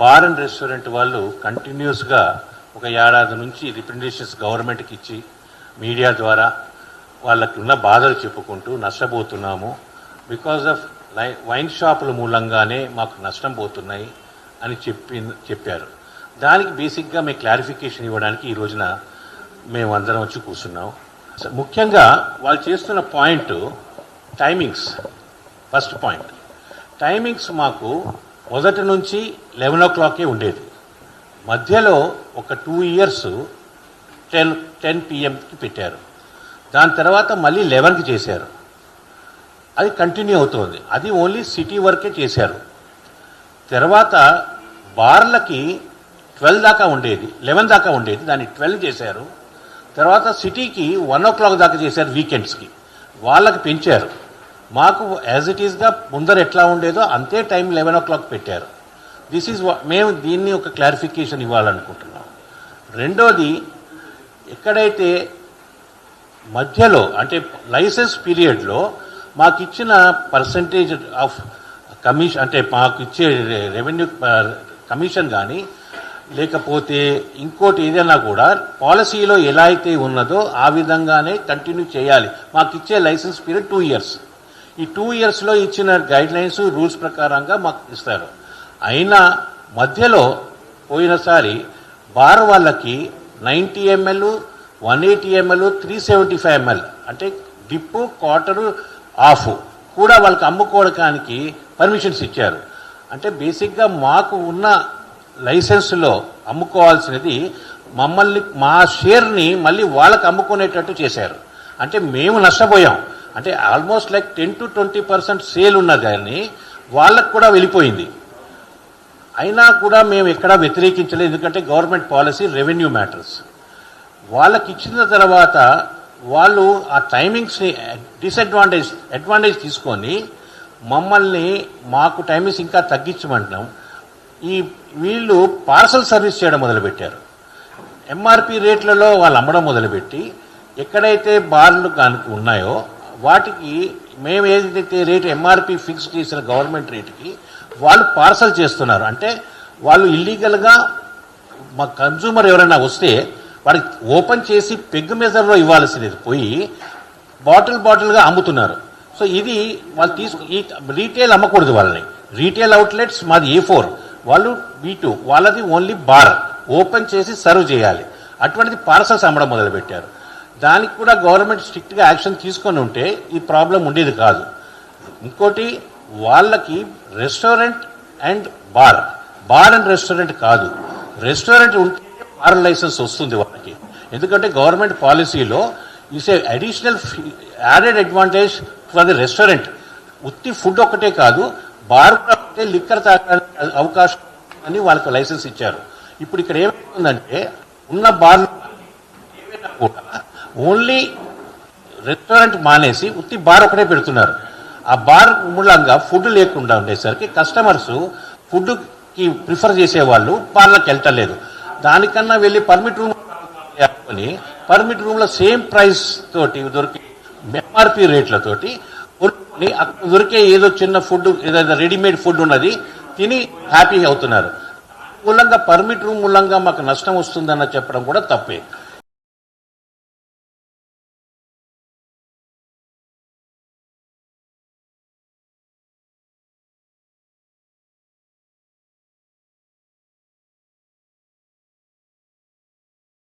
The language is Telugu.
బార్ అండ్ రెస్టారెంట్ వాళ్ళు కంటిన్యూస్గా ఒక ఏడాది నుంచి రిప్రజెంటేషన్స్ గవర్నమెంట్కి ఇచ్చి మీడియా ద్వారా వాళ్ళకి ఉన్న బాధలు చెప్పుకుంటూ నష్టపోతున్నాము. బికాజ్ ఆఫ్ లై వైన్ షాపుల మూలంగానే మాకు నష్టం పోతున్నాయి అని చెప్పి చెప్పారు. దానికి బేసిక్గా మేము క్లారిఫికేషన్ ఇవ్వడానికి ఈ రోజున మేము అందరం వచ్చి కూర్చున్నాం. ముఖ్యంగా వాళ్ళు చేస్తున్న point timings first point timings మాకు మొదటి నుంచి లెవెన్ ఓ క్లాకే ఉండేది. మధ్యలో ఒక టూ ఇయర్స్ టెన్ టెన్ పిఎంకి పెట్టారు. దాని తర్వాత మళ్ళీ లెవెన్కి చేశారు. అది కంటిన్యూ అవుతుంది. అది ఓన్లీ సిటీ వరకే చేశారు. తర్వాత బార్లకి ట్వెల్వ్ దాకా ఉండేది. లెవెన్ దాకా ఉండేది. దాన్ని ట్వెల్వ్ చేశారు. తర్వాత సిటీకి వన్ ఓ క్లాక్ దాకా చేశారు వీకెండ్స్కి వాళ్ళకి పెంచారు. మాకు యాజ్ ఇట్ ఈస్గా ముందర ఎట్లా ఉండేదో అంతే టైం లెవెన్ ఓ క్లాక్ పెట్టారు దిస్ ఈజ్ మేము దీన్ని ఒక క్లారిఫికేషన్ ఇవ్వాలనుకుంటున్నాం. రెండోది ఎక్కడైతే మధ్యలో అంటే లైసెన్స్ పీరియడ్లో మాకు ఇచ్చిన పర్సంటేజ్ ఆఫ్ కమిషన్ అంటే మాకు ఇచ్చే రెవెన్యూ కమిషన్ కానీ లేకపోతే ఇంకోటి ఏదైనా కూడా పాలసీలో ఎలా అయితే ఉన్నదో ఆ విధంగానే కంటిన్యూ చేయాలి. మాకు ఇచ్చే లైసెన్స్ పీరియడ్ టూ ఇయర్స్ ఈ టూ ఇయర్స్లో ఇచ్చిన గైడ్ లైన్స్ రూల్స్ ప్రకారంగా మాకు ఇస్తారు. అయినా మధ్యలో పోయినసారి బార్ వాళ్ళకి ninety ML one eighty ML three seventy five ML అంటే డిప్పు క్వార్టరు ఆఫ్ కూడా వాళ్ళకి అమ్ముకోవడానికి పర్మిషన్స్ ఇచ్చారు. అంటే బేసిక్గా మాకు ఉన్న లైసెన్స్లో అమ్ముకోవాల్సినది మమ్మల్ని మా షేర్ని మళ్ళీ వాళ్ళకి అమ్ముకునేటట్టు చేశారు. అంటే మేము నష్టపోయాం. అంటే almost like ten to twenty percent sale ఉన్న కానీ వాళ్ళకు కూడా వెళ్ళిపోయింది. అయినా కూడా మేము ఎక్కడా వ్యతిరేకించలేదు. ఎందుకంటే గవర్నమెంట్ పాలసీ రెవెన్యూ మ్యాటర్స్ వాళ్ళకి ఇచ్చిన తర్వాత వాళ్ళు ఆ టైమింగ్స్ని డిసడ్వాంటేజ్ అడ్వాంటేజ్ తీసుకొని మమ్మల్ని మాకు టైమింగ్స్ ఇంకా తగ్గించమంటున్నాం. ఈ వీళ్ళు పార్సల్ సర్వీస్ చేయడం మొదలుపెట్టారు. ఎంఆర్పి రేట్లలో వాళ్ళు అమ్మడం మొదలుపెట్టి ఎక్కడైతే బార్లు కనుక ఉన్నాయో వాటికి మేము ఏదైతే రేటు ఎంఆర్పి ఫిక్స్ చేసిన గవర్నమెంట్ రేటుకి వాళ్ళు పార్సల్ చేస్తున్నారు. అంటే వాళ్ళు ఇల్లీగల్గా మా కన్జ్యూమర్ ఎవరైనా వస్తే వాడికి ఓపెన్ చేసి పెగ్ మెజర్లో ఇవ్వాల్సింది పోయి బాటిల్ బాటిల్గా అమ్ముతున్నారు. సో ఇది వాళ్ళు తీసుకు ఈ రీటైల్ అమ్మకూడదు వాళ్ళని. రీటైల్ అవుట్లెట్స్ మాది ఏ ఫోర్ వాళ్ళు బీ టూ వాళ్ళది ఓన్లీ బార్ ఓపెన్ చేసి సర్వ్ చేయాలి. అటువంటిది పార్సల్స్ అమ్మడం మొదలుపెట్టారు. దానికి కూడా గవర్నమెంట్ స్ట్రిక్ట్గా యాక్షన్ తీసుకొని ఉంటే ఈ ప్రాబ్లం ఉండేది కాదు. ఇంకోటి వాళ్ళకి restaurant and bar. Bar and restaurant కాదు. రెస్టారెంట్ ఉంటే బార్ లైసెన్స్ వస్తుంది వాళ్ళకి. ఎందుకంటే గవర్నమెంట్ పాలసీలో is a additional added advantage for the restaurant ఉత్తి ఫుడ్ ఒక్కటే కాదు బార్ కూడా ఉంటే లిక్కర్ తాగడానికి అవకాశం అని వాళ్ళకి లైసెన్స్ ఇచ్చారు. ఇప్పుడు ఇక్కడ ఏమవుతుందంటే ఉన్న బార్లు ఏమైనా కూడా ఓన్లీ రెస్టారెంట్ మానేసి ఉత్తి బార్ ఒకటే పెడుతున్నారు. ఆ బార్ మూలంగా ఫుడ్ లేకుండా ఉండేసరికి కస్టమర్స్ ఫుడ్కి ప్రిఫర్ చేసేవాళ్ళు బార్లకు వెళ్తలేదు దానికన్నా వెళ్ళి పర్మిట్ రూమ్ అని పర్మిట్ రూమ్లో సేమ్ ప్రైస్ తోటి దొరికే ఎంఆర్పి రేట్లతోటి కొనుక్కొని అక్కడ దొరికే ఏదో చిన్న ఫుడ్ ఏదైనా రెడీమేడ్ ఫుడ్ ఉన్నది తిని హ్యాపీ అవుతున్నారు. మూలంగా పర్మిట్ రూమ్ మూలంగా మాకు నష్టం వస్తుందన్న చెప్పడం కూడా తప్పే.